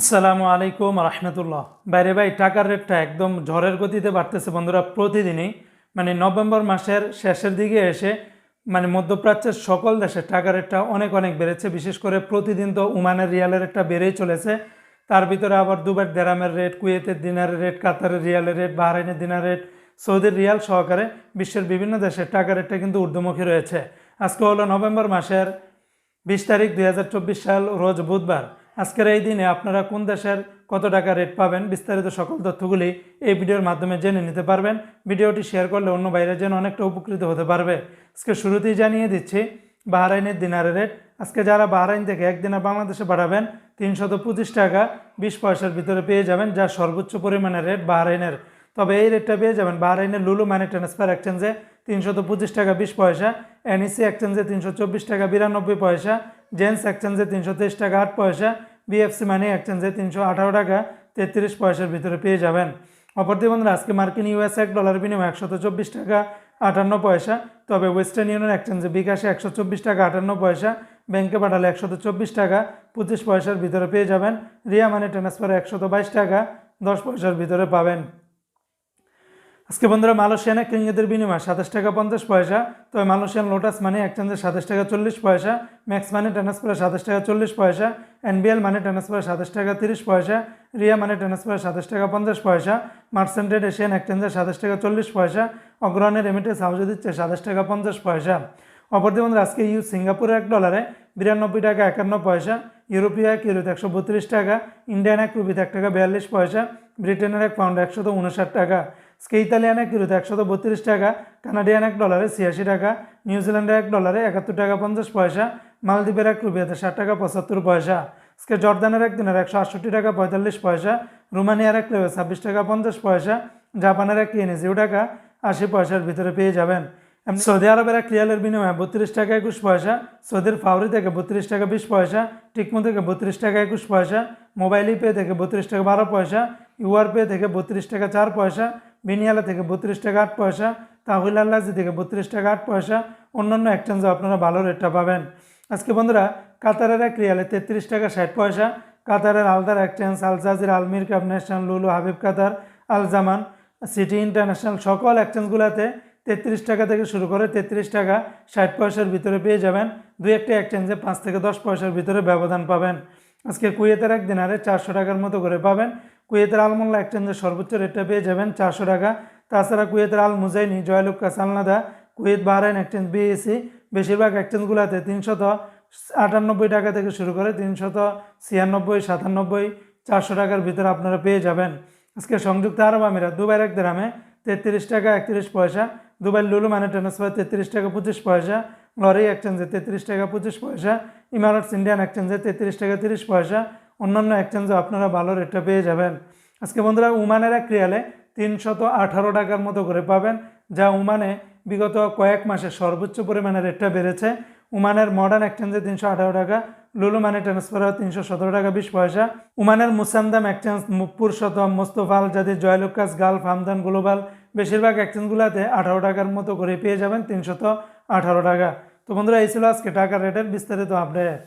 আসসালামু আলাইকুম রহমতুল্লাহ। বাইরে ভাই, টাকার রেটটা একদম ঝড়ের গতিতে বাড়তেছে বন্ধুরা প্রতিদিনই। মানে নভেম্বর মাসের শেষের দিকে এসে মানে মধ্যপ্রাচ্যের সকল দেশে টাকার রেটটা অনেক অনেক বেড়েছে। বিশেষ করে প্রতিদিন তো উমানের রিয়ালের রেটটা বেড়েই চলেছে। তার ভিতরে আবার দুবার দেরামের রেট, কুয়েতের দিনারের রেট, কাতারের রিয়ালের রেট, বাহরাইনের দিনার রেট, সৌদির রিয়াল সহকারে বিশ্বের বিভিন্ন দেশের টাকার রেটটা কিন্তু ঊর্ধ্বমুখী রয়েছে। আজকে হলো নভেম্বর মাসের বিশ তারিখ দু হাজার চব্বিশ সাল, রোজ বুধবার। আজকের এই দিনে আপনারা কোন দেশের কত টাকা রেট পাবেন, বিস্তারিত সকল তথ্যগুলি এই ভিডিওর মাধ্যমে জেনে নিতে পারবেন। ভিডিওটি শেয়ার করলে অন্য বাইরে যেন অনেকটা উপকৃত হতে পারবে। আজকে শুরুতেই জানিয়ে দিচ্ছি, বাহরাইনের দিনারের রেট আজকে যারা বাহরাইন থেকে একদিনে বাংলাদেশে বাড়াবেন তিনশত পঁচিশ টাকা বিশ পয়সার ভিতরে পেয়ে যাবেন, যা সর্বোচ্চ পরিমাণের রেট বাহরাইনের। তবে এই রেটটা পেয়ে যাবেন বাহরাইনের লুলু মানি ট্রান্সফার এক্সচেঞ্জে তিনশত পঁচিশ টাকা বিশ পয়সা এনইসি এক্সচেঞ্জে তিনশো চব্বিশ টাকা বিরানব্বই পয়সা জেন্স এক্সচেঞ্জে তিনশো তেইশ টাকা আট পয়সা বিএফসি মানি এক্সচেঞ্জে তিনশো আঠারো টাকা তেত্রিশ পয়সার ভিতরে পেয়ে যাবেন। অপরদিকে বন্ধুরা, আজকে মার্কিন ইউএস এক ডলার বিনিময় একশত চব্বিশ টাকা আটান্ন পয়সা, তবে ওয়েস্টার্ন ইউনিয়ন এক্সচেঞ্জে বিকাশে একশো চব্বিশ টাকা আটান্ন পয়সা, ব্যাংকে পাঠালে একশত চব্বিশ টাকা পঁচিশ পয়সার ভিতরে পেয়ে যাবেন। রিয়া মানি ট্রান্সফারে একশত বাইশ টাকা দশ পয়সার ভিতরে পাবেন। আজকে বন্ধুরা মালয়েশিয়ানে কিঙ্গিদের বিনিময় সাতাশ টাকা পঞ্চাশ পয়সা। তবে মালয়েশিয়ান লোটাস মানি এক্সচেঞ্জে সাতাশ টাকা চল্লিশ পয়সা। ম্যাক্স মানি ট্রান্সফারে সাতাশ টাকা চল্লিশ পয়সা। এনবিএল মানি ট্রান্সফারে সাতাশ টাকা তিরিশ পয়সা। রিয়া মানি ট্রান্সফারে সাতাশ টাকা পঞ্চাশ পয়সা। মার্সেন্টেড এশিয়ান এক এক্সচেঞ্জে সাতাশ টাকা চল্লিশ পয়সা। অগ্রহণের রেমিটেন্স হাউসে দিচ্ছে সাতাশ টাকা পঞ্চাশ পয়সা। অপরদিকে বন্ধুরা আজকে ইউ সিঙ্গাপুরের এক ডলারে বিরানব্বই টাকা একান্ন পয়সা। ইউরোপীয় এক ইউরোতে একশো বত্রিশ টাকা। ইন্ডিয়ান এক রুপিতে এক টাকা বিয়াল্লিশ পয়সা। ব্রিটেনের এক পাউন্ড একশত উনষাট টাকা। আজকে ইতালিয়ান এক ইউরোতে একশত বত্রিশ টাকা, কানাডিয়ান এক ডলারে ছিয়াশি টাকা নিউজিল্যান্ডের এক ডলারে একাত্তর টাকা পঞ্চাশ পয়সা, মালদ্বীপের এক রুপিয়াতে ষাট টাকা পঁচাত্তর পয়সা। আজকে জর্দানের এক দিনের একশো আটষট্টি টাকা পঁয়তাল্লিশ পয়সা, রোমানিয়ার এক লেবে ছাব্বিশ টাকা পঞ্চাশ পয়সা, জাপানের এক ইয়েনে জিরো টাকা আশি পয়সার ভিতরে পেয়ে যাবেন। সৌদি আরবের এক রিয়ালের বিনিময়ে বত্রিশ টাকা একুশ পয়সা, সৌদির ফাউরি থেকে বত্রিশ টাকা বিশ পয়সা, টিকমো থেকে বত্রিশ টাকা একুশ পয়সা, মোবাইল পে থেকে বত্রিশ টাকা বারো পয়সা ইউআর পে থেকে বত্রিশ টাকা চার পয়সা বিনিয়ালা থেকে বত্রিশ টাকা আট পয়সা, তাহুল আল্লাজি থেকে বত্রিশ টাকা আট পয়সা। অন্যান্য এক্সচেঞ্জে আপনারা ভালো রেটটা পাবেন। আজকে বন্ধুরা, কাতারের এক রিয়ালে তেত্রিশ টাকা ষাট পয়সা। কাতারের Aldar exchange আলজাজির, আলমির cup national Lulu, Habib Qatar Al Zaman city international সকল এক্সচেঞ্জগুলোতে তেত্রিশ টাকা থেকে শুরু করে তেত্রিশ টাকা ষাট পয়সার ভিতরে পেয়ে যাবেন। দুই একটা এক্সচেঞ্জে পাঁচ থেকে দশ পয়সার ভিতরে ব্যবধান পাবেন। আজকে কুয়েতের এক দিনারে চারশো টাকার মতো করে পাবেন। কুয়েতের আলমোল্লা এক্সচেঞ্জের সর্বোচ্চ রেটটা পেয়ে যাবেন চারশো টাকা। তাছাড়া কুয়েতের আল মুজাইনি জয়লুক্কা সালনাদা, কুয়েত বাহরাইন এক্সচেঞ্জ, বিএসি বেশিরভাগ এক্সচেঞ্জগুলোতে তিনশত আটানব্বই টাকা থেকে শুরু করে তিনশত ছিয়ানব্বই, সাতানব্বই, চারশো টাকার ভিতরে আপনারা পেয়ে যাবেন। আজকে সংযুক্ত আরব আমিরাত, দুবাইয়ের এক দামে তেত্রিশ টাকা একত্রিশ পয়সা দুবাই লুলু মানে ট্রান্সফার তেত্রিশ টাকা পঁচিশ পয়সা, লরি এক্সচেঞ্জে তেত্রিশ টাকা পঁচিশ পয়সা ইমারটস ইন্ডিয়ান এক্সচেঞ্জে তেত্রিশ টাকা তিরিশ পয়সা অন্যান্য এক্সচেঞ্জে আপনারা ভালো রেটটা পেয়ে যাবেন। আজকে বন্ধুরা উমানের এক রিয়ালে তিনশত আঠারো টাকার মতো করে পাবেন, যা উমানে বিগত কয়েক মাসে সর্বোচ্চ পরিমাণে রেটটা বেড়েছে। উমানের মডার্ন এক্সচেঞ্জে তিনশো আঠারো টাকা, লুলু মানে ট্রান্সফার তিনশো সতেরো টাকা বিশ পয়সা। উমানের মুসান্দাম এক্সচেঞ্জ মুপুর শতম মোস্তফা আল জাদির জয়লুকাস, গালফ, হামদান, গ্লোবাল, বেশিরভাগ এক্সচেঞ্জগুলোতে আঠারো টাকার মতো করে পেয়ে যাবেন তিনশত আঠারো টাকা। তো বন্ধুরা, এই ছিল আজকে টাকার রেটের বিস্তারিত আপডেট